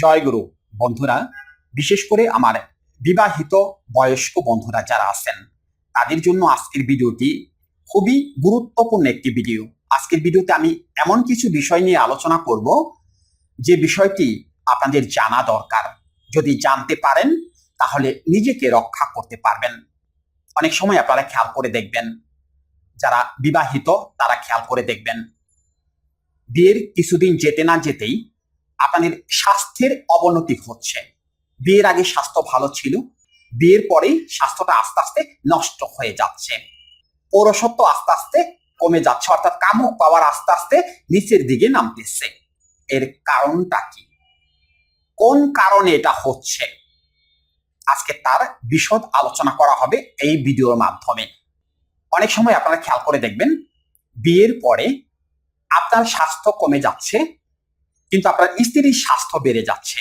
জয়গুরু বন্ধুরা, বিশেষ করে আমার বিবাহিত বয়স্ক বন্ধুরা যারা আছেন, তাদের জন্য আজকের ভিডিওটি খুবই গুরুত্বপূর্ণ একটি ভিডিও। আজকের ভিডিওতে আমি এমন কিছু বিষয় নিয়ে আলোচনা করব, যে বিষয়টি আপনাদের জানা দরকার। যদি জানতে পারেন, তাহলে নিজেকে রক্ষা করতে পারবেন। অনেক সময় আপনারা খেয়াল করে দেখবেন, যারা বিবাহিত তারা খেয়াল করে দেখবেন। বিয়ের কিছুদিন যেতে না যেতেই আপনাদের স্বাস্থ্যের অবনতি হচ্ছে বিয়ের আগে স্বাস্থ্য ভালো ছিল, বিয়ের পরেই স্বাস্থ্যটা আস্তে আস্তে নষ্ট হয়ে যাচ্ছে। পৌরসত্ব আস্তে আস্তে কমে যাচ্ছে, অর্থাৎ কামক পাওয়ার আস্তে আস্তে নিচের দিকে নামতেছে। এর কারণটা কি? কোন কারণে এটা হচ্ছে? আজকে তার বিশদ আলোচনা করা হবে এই ভিডিওর মাধ্যমে। অনেক সময় আপনারা খেয়াল করে দেখবেন, বিয়ের পরে আপনার স্বাস্থ্য কমে যাচ্ছে কিন্তু আপনার স্ত্রীর স্বাস্থ্য বেড়ে যাচ্ছে।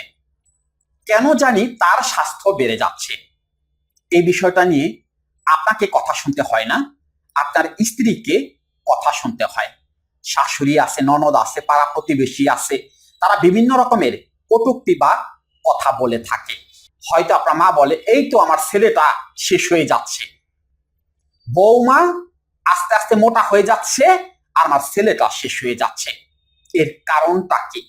কেন জানি তার স্বাস্থ্য বেড়ে যাচ্ছে। এই বিষয়টা নিয়ে আপনাকে কথা শুনতে হয় না, আপনার স্ত্রীকে কথা শুনতে হয়। শাশুড়ি আছে, ননদ আছে, পাড়া প্রতিবেশী আছে, তারা বিভিন্ন রকমের কটুক্তি বা কথা বলে থাকে। হয়তো আপনার মা বলে, এই তো আমার ছেলেটা শেষ হয়ে যাচ্ছে। বৌমা আস্তে আস্তে মোটা হয়ে যাচ্ছে, আর আমার ছেলেটা শেষ হয়ে যাচ্ছে। এর কারণটা কি?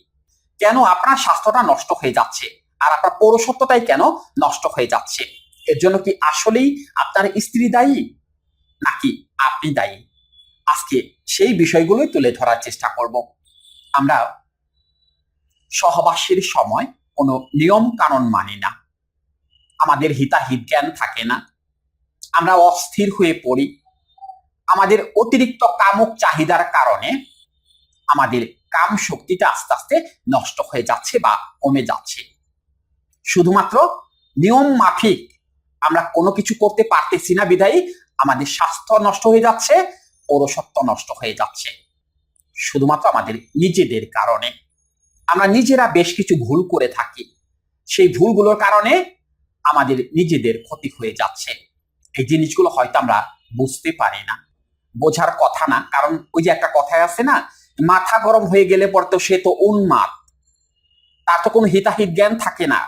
কেন আপনার স্বাস্থ্যটা নষ্ট হয়ে যাচ্ছে? আর আপনার পৌরসত্বটাই কেন নষ্ট হয়ে যাচ্ছে? এর জন্য কি আসলেই আপনার স্ত্রী দায়ী? নাকি আপনি দায়ী? আজকে সেই বিষয়গুলোই তুলে ধরার চেষ্টা করব। আমরা সহবাসের সময় কোনো নিয়ম কানুন মানি না। আমাদের হিতাহিত জ্ঞান থাকে না। আমরা অস্থির হয়ে পড়ি। আমাদের অতিরিক্ত কামক চাহিদার কারণে আমাদের কাম শক্তিটা আস্তে আস্তে নষ্ট হয়ে যাচ্ছে বা কমে যাচ্ছে। শুধুমাত্র নিয়ম মাফিক আমরা কোনো কিছু করতে পারতেছি না বিধায়ী আমাদের স্বাস্থ্য নষ্ট হয়ে যাচ্ছে, পৌরসত্ব নষ্ট হয়ে যাচ্ছে। শুধুমাত্র আমাদের নিজেদের কারণে। আমরা নিজেরা বেশ কিছু ভুল করে থাকি। সেই ভুলগুলোর কারণে আমাদের নিজেদের ক্ষতি হয়ে যাচ্ছে। এই জিনিসগুলো হয়তো আমরা বুঝতে পারি না। বোঝার কথা না, কারণ ওই যে একটা কথায় আছে না মাথা গরম হয়ে গেলে পর তো সে তো উন্মাদ। তার তো কোনো হিতাহিত জ্ঞান থাকে না।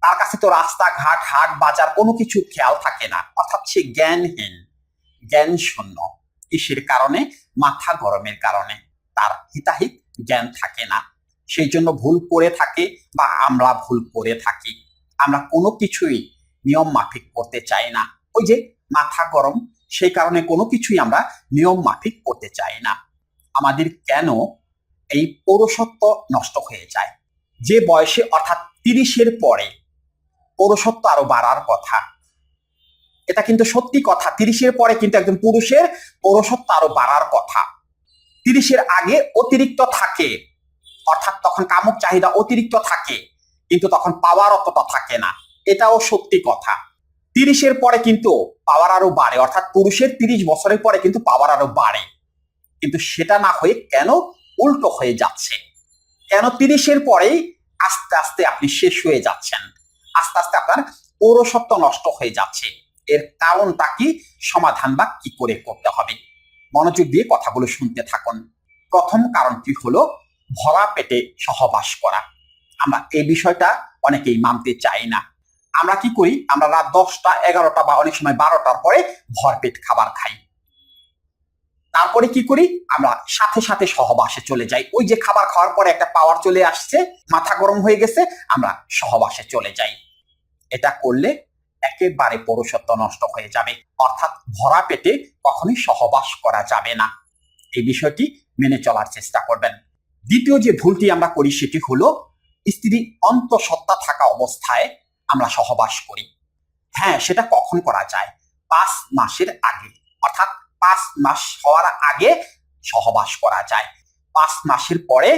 তার কাছে তো রাস্তাঘাট, হাট, বাজার কোনো কিছু খেয়াল থাকে না। অর্থাৎ সে জ্ঞানহীন জ্ঞান শূন্য কিসের কারণে? মাথা গরমের কারণে। তার হিতাহিত জ্ঞান থাকে না। সেই জন্য ভুল করে থাকে বা আমরা ভুল করে থাকি। আমরা কোনো কিছুই নিয়ম মাফিক করতে চাই না। ওই যে মাথা গরম, সেই কারণে কোনো কিছুই আমরা নিয়ম মাফিক করতে চাই না। আমাদের কেন এই পৌরসত্ব নষ্ট হয়ে যায়? যে বয়সে অর্থাৎ তিরিশের পরে পৌরসত্ব আরও বাড়ার কথা। এটা কিন্তু সত্যি কথা। তিরিশের পরে কিন্তু একজন পুরুষের পৌরসত্ব আরও বাড়ার কথা। তিরিশের আগে অতিরিক্ত থাকে। অর্থাৎ তখন কামক চাহিদা অতিরিক্ত থাকে, কিন্তু তখন পাওয়ার অতটা থাকে না। এটাও সত্যি কথা। তিরিশের পরে কিন্তু পাওয়ার আরও বাড়ে। অর্থাৎ পুরুষের তিরিশ বছরের পরে কিন্তু পাওয়ার আরও বাড়ে। কিন্তু সেটা না হয়ে কেন উল্টো হয়ে যাচ্ছে? কেন তিরিশের পরেই আস্তে আস্তে আপনি শেষ হয়ে যাচ্ছেন? আস্তে আস্তে আপনার পৌরসত্ব নষ্ট হয়ে যাচ্ছে। এর কারণটা কি? সমাধান বা কি করে করতে হবে? মনোযোগ দিয়ে কথাগুলো শুনতে থাকুন। প্রথম কারণটি হলো ভরা পেটে সহবাস করা। আমরা এই বিষয়টা অনেকেই মানতে চাই না। আমরা কি করি? আমরা রাত দশটা, এগারোটা বা অনেক সময় বারোটার পরে ভরপেট খাবার খাই। তারপরে কি করি? আমরা সাথে সাথে সহবাসে চলে যাই। ওই যে খাবার খাওয়ার পরে একটা পাওয়ার চলে আসছে, মাথা গরম হয়ে গেছে, আমরা সহবাসে চলে যাই। এটা করলে একেবারে পৌরসত্ব নষ্ট হয়ে যাবে। অর্থাৎ ভরা পেটে কখনোই সহবাস করা যাবে না। এই বিষয়টি মেনে চলার চেষ্টা করবেন। দ্বিতীয় যে ভুলটি আমরা করি সেটি হলো স্ত্রী অন্তঃসত্ত্বা থাকা অবস্থায় আমরা সহবাস করি। হ্যাঁ সেটা কখন করা যায়? পাঁচ মাসের আগে। অর্থাৎ পাঁচ মাস হওয়ার আগে সহবাস করা যায়। পাঁচ মাসের পরে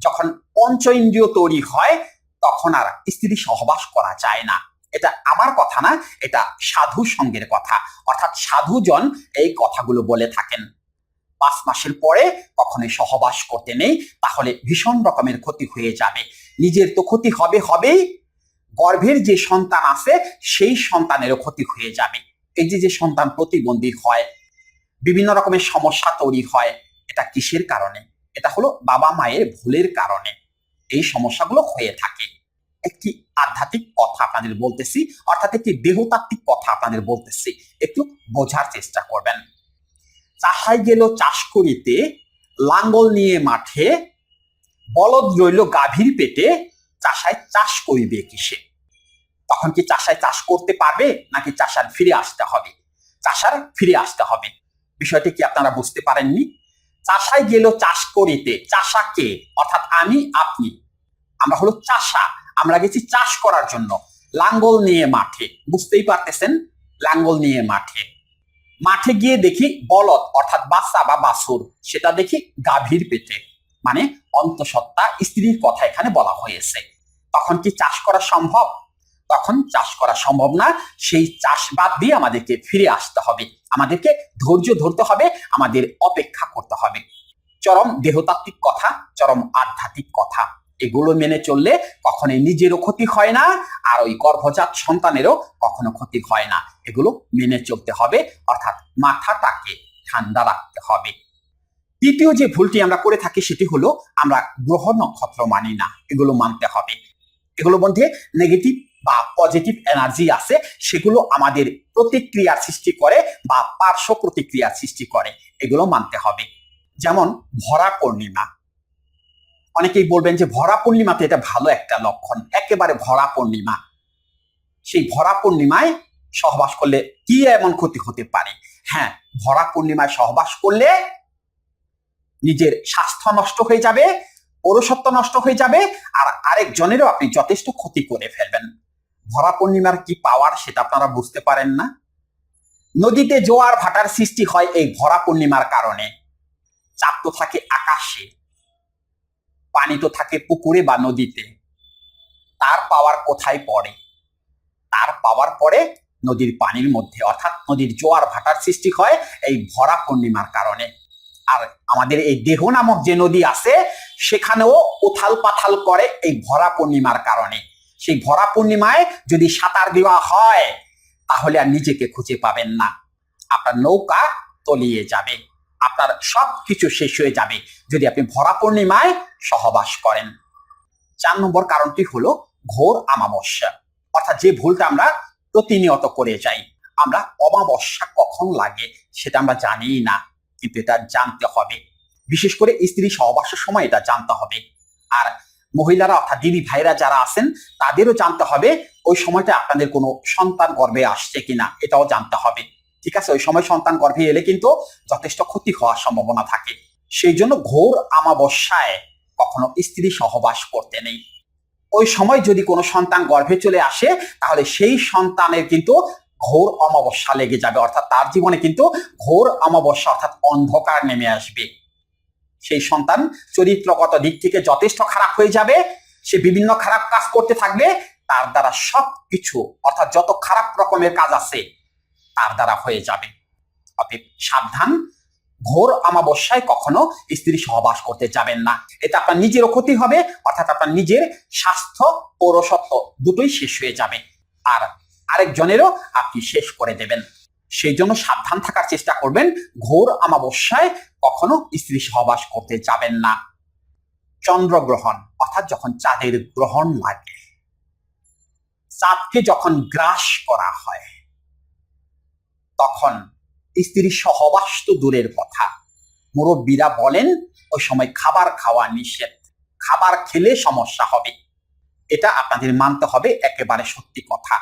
যখন পঞ্চ ইন্দ্রিয় তৈরি হয়, তখন আর স্ত্রী সহবাস করা যায় না। এটা আমার কথা না, এটা সাধু সঙ্গের কথা। অর্থাৎ সাধুজন এই কথাগুলো বলে থাকেন। পাঁচ মাসের পরে কখনোই সহবাস করতে নেই, তাহলে ভীষণ রকমের ক্ষতি হয়ে যাবে। নিজের তো ক্ষতি হবে হবেই, গর্ভের যে সন্তান আছে, সেই সন্তানেরও ক্ষতি হয়ে যাবে। এই যে যে সন্তান প্রতিবন্ধী হয় বিভিন্ন রকমের সমস্যা তৈরি হয়। এটা কিসের কারণে? এটা হলো বাবা মায়ের ভুলের কারণে। এই সমস্যাগুলো হয়ে থাকে। একটি আধ্যাত্মিক কথা আপনাদের বলতেছি, অর্থাৎ একটি দেহতাত্ত্বিক কথা আপনাদের বলতেছি। একটু বোঝার চেষ্টা করবেন। চাষাই গেল চাষ করিতে, লাঙ্গল নিয়ে মাঠে, বলদ রইল গাভীর পেটে, চাষায় চাষ করিবে কিসে? তখন কি চাষায় চাষ করতে পারবে, নাকি চাষার ফিরে আসতে হবে? চাষার ফিরে আসতে হবে। বিষয়টি কি আপনারা বুঝতে পারেননি? চাষায় গেল চাষ করিতে। চাষাকে অর্থাৎ আমি, আপনি। আমরা হলো চাষা। আমরা গেছি চাষ করার জন্য। লাঙ্গল নিয়ে মাঠে। বুঝতেই পারতেছেন? লাঙ্গল নিয়ে মাঠে। মাঠে গিয়ে দেখি বলদ, অর্থাৎ বাচ্চা বা বাছুর। সেটা দেখি গাভীর পেটে। মানে অন্তঃসত্ত্বা স্ত্রীর কথা এখানে বলা হয়েছে। তখন কি চাষ করা সম্ভব? তখন চাষ করা সম্ভব না। সেই চাষবাদ দিয়ে আমাদেরকে ফিরে আসতে হবে। আমাদেরকে ধৈর্য ধরতে হবে, আমাদের অপেক্ষা করতে হবে। চরম দেহতাত্ত্বিক কথা, চরম আধ্যাত্মিক কথা, এগুলো মেনে চললে কখনোই নিজেরও ক্ষতি হয় না, আর ওই গর্ভজাত সন্তানেরও কখনো ক্ষতি হয় না। এগুলো মেনে চলতে হবে, অর্থাৎ মাথাটাকে ঠান্ডা রাখতে হবে। তৃতীয় যে ভুলটি আমরা করে থাকি সেটি হলো, আমরা গ্রহ নক্ষত্র মানি না। এগুলো মানতে হবে। এগুলো মধ্যে নেগেটিভ বা পজিটিভ এনার্জি আছে, সেগুলো আমাদের প্রতিক্রিয়ার সৃষ্টি করে বা পার্শ্ব প্রতিক্রিয়ার সৃষ্টি করে। এগুলো মানতে হবে। যেমন ভরা পূর্ণিমা। অনেকেই বলবেন যে ভরা পূর্ণিমাতে এটা ভালো একটা লক্ষণ। একেবারে ভরা পূর্ণিমা। সেই ভরা পূর্ণিমায় সহবাস করলে কি এমন ক্ষতি হতে পারে? হ্যাঁ ভরা পূর্ণিমায় সহবাস করলে নিজের স্বাস্থ্য নষ্ট হয়ে যাবে পৌরসত্ব নষ্ট হয়ে যাবে, আর আরেকজনেরও আপনি যথেষ্ট ক্ষতি করে ফেলবেন। ভরা পূর্ণিমার কি পাওয়ার সেটা আপনারা বুঝতে পারেন না। নদীতে জোয়ার ভাটার সৃষ্টি হয় এই ভরা পূর্ণিমার কারণে। চাপ তো থাকে আকাশে, পানি তো থাকে পুকুরে বা নদীতে। তার পাওয়ার কোথায় পড়ে? তার পাওয়ার পড়ে নদীর পানির মধ্যে। অর্থাৎ নদীর জোয়ার ভাটার সৃষ্টি হয় এই ভরা পূর্ণিমার কারণে। আর আমাদের এই দেহ নামক যে নদী আছে, সেখানেও উথাল পাথাল করে এই ভরা পূর্ণিমার কারণে। সেই ভরা পূর্ণিমায় যদি সাঁতার দেওয়া হয়, তাহলে আর নিজেকে খুঁজে পাবেন না। আপনার নৌকা তলিয়ে যাবে, আপনার সব কিছু শেষ হয়ে যাবে যদি আপনি ভরা পূর্ণিমায় সহবাস করেন। চার নম্বর কারণটি হলো ঘোর আমাবস্যা। অর্থাৎ যে ভুলটা আমরা প্রতিনিয়ত করে যাই, আমরা অমাবস্যা কখন লাগে সেটা আমরা জানি না, কিন্তু এটা জানতে হবে। বিশেষ করে স্ত্রী সহবাসের সময় এটা জানতে হবে। আর মহিলারা অর্থাৎ দিদি ভাইরা যারা আছেন, তাদেরও জানতে হবে ওই সময়টা আপনাদের কোনো সন্তান গর্ভে আসছে কিনা, এটাও জানতে হবে। ঠিক আছে? ওই সময় সন্তান গর্ভে এলে কিন্তু যথেষ্ট ক্ষতি হওয়ার সম্ভাবনা থাকে। সেই জন্য ঘোর আমাবস্যায় কখনো স্ত্রী সহবাস করতে নেই। ওই সময় যদি কোনো সন্তান গর্ভে চলে আসে, তাহলে সেই সন্তানের কিন্তু ঘোর অমাবস্যা লেগে যাবে। অর্থাৎ তার জীবনে কিন্তু ঘোর অমাবস্যা অর্থাৎ অন্ধকার নেমে আসবে। সেই সন্তান চরিত্রগত দিক থেকে যথেষ্ট খারাপ হয়ে যাবে, সে বিভিন্ন খারাপ কাজ করতে থাকবে, তার দ্বারা সব কিছু অর্থাৎ যত খারাপ রকমের কাজ আছে, তার দ্বারা হয়ে যাবে। অতএব সাবধান, ঘোর আমাবস্যায় কখনো স্ত্রী সহবাস করতে যাবেন না। এটা আপনার নিজেরও ক্ষতি হবে, অর্থাৎ আপনার নিজের স্বাস্থ্য পৌরসত্ব দুটোই শেষ হয়ে যাবে। আর আরেকজনেরও আপনি শেষ করে দেবেন। সেই জন্য সাবধান থাকার চেষ্টা করবেন, ঘোর আমাবস্যায় কখনো স্ত্রী সহবাস করতে যাবেন না। চন্দ্রগ্রহণ, অর্থাৎ যখন চাঁদের গ্রহণ লাগে। চাঁদকে যখন গ্রাস করা হয়, তখন স্ত্রী সহবাস তো দূরের কথা। মুরব্বীরা বলেন, ওই সময় খাবার খাওয়া নিষেধ। খাবার খেলে সমস্যা হবে। এটা আপনাদের মানতে হবে, একেবারে সত্যি কথা।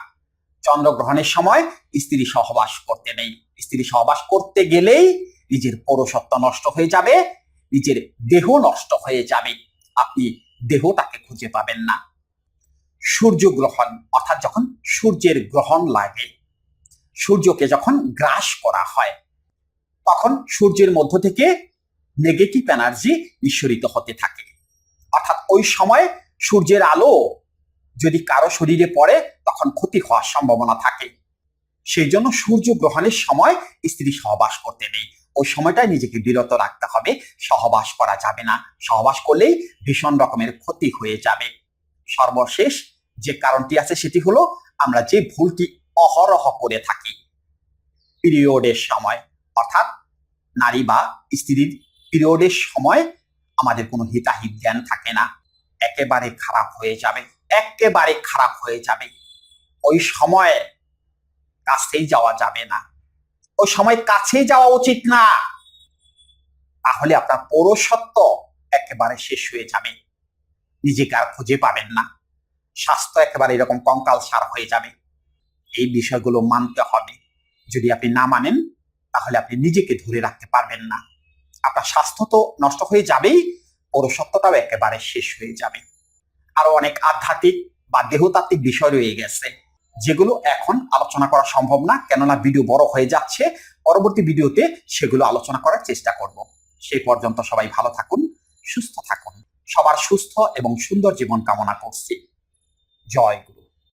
চন্দ্রগ্রহণের সময় স্ত্রী সহবাস করতে নেই। স্ত্রী সহবাস করতে গেলেই নিজের পৌরসত্ব নষ্ট হয়ে যাবে, নিজের দেহ নষ্ট হয়ে যাবে। আপনি দেহটাকে খুঁজে পাবেন না। সূর্যগ্রহণ অর্থাৎ যখন সূর্যের গ্রহণ লাগে, সূর্যকে যখন গ্রাস করা হয়, তখন সূর্যের মধ্য থেকে নেগেটিভ এনার্জি নিঃসরিত হতে থাকে। অর্থাৎ ওই সময় সূর্যের আলো যদি কারও শরীরে পড়ে, তখন ক্ষতি হওয়ার সম্ভাবনা থাকে। সেই জন্য সূর্য গ্রহণের সময় স্ত্রী সহবাস করতে নেই। ওই সময়টায় নিজেকে বিরত রাখতে হবে। সহবাস করা যাবে না। সহবাস করলেই ভীষণ রকমের ক্ষতি হয়ে যাবে। সর্বশেষ যে কারণটি আছে সেটি হলো আমরা যে ভুলটি অহরহ করে থাকি পিরিয়ডের সময়। অর্থাৎ নারী বা স্ত্রীর পিরিয়ডের সময় আমাদের কোনো হিতাহিত জ্ঞান থাকে না। একেবারে খারাপ হয়ে যাবে। একেবারে খারাপ হয়ে যাবে। ওই সময় কাছেই যাওয়া যাবে না। ওই সময় কাছেই যাওয়া উচিত না। তাহলে আপনার পৌরসত্ব একেবারে শেষ হয়ে যাবে। নিজেকে আর খুঁজে পাবেন না। স্বাস্থ্য একেবারে এরকম কঙ্কাল সার হয়ে যাবে। এই বিষয়গুলো মানতে হবে। যদি আপনি না মানেন, তাহলে আপনি নিজেকে ধরে রাখতে পারবেন না। আপনার স্বাস্থ্য তো নষ্ট হয়ে যাবেই পৌরসত্বটাও একেবারে শেষ হয়ে যাবে। আরও অনেক আধ্যাত্মিক বা দেহতাত্ত্বিক বিষয় রয়ে গেছে। যেগুলো এখন আলোচনা করা সম্ভব না, কেননা ভিডিও বড় হয়ে যাচ্ছে। পরবর্তী ভিডিওতে সেগুলো আলোচনা করার চেষ্টা করব। সেই পর্যন্ত সবাই ভালো থাকুন, সুস্থ থাকুন। সবার সুস্থ এবং সুন্দর জীবন কামনা করছি। জয় গুরু।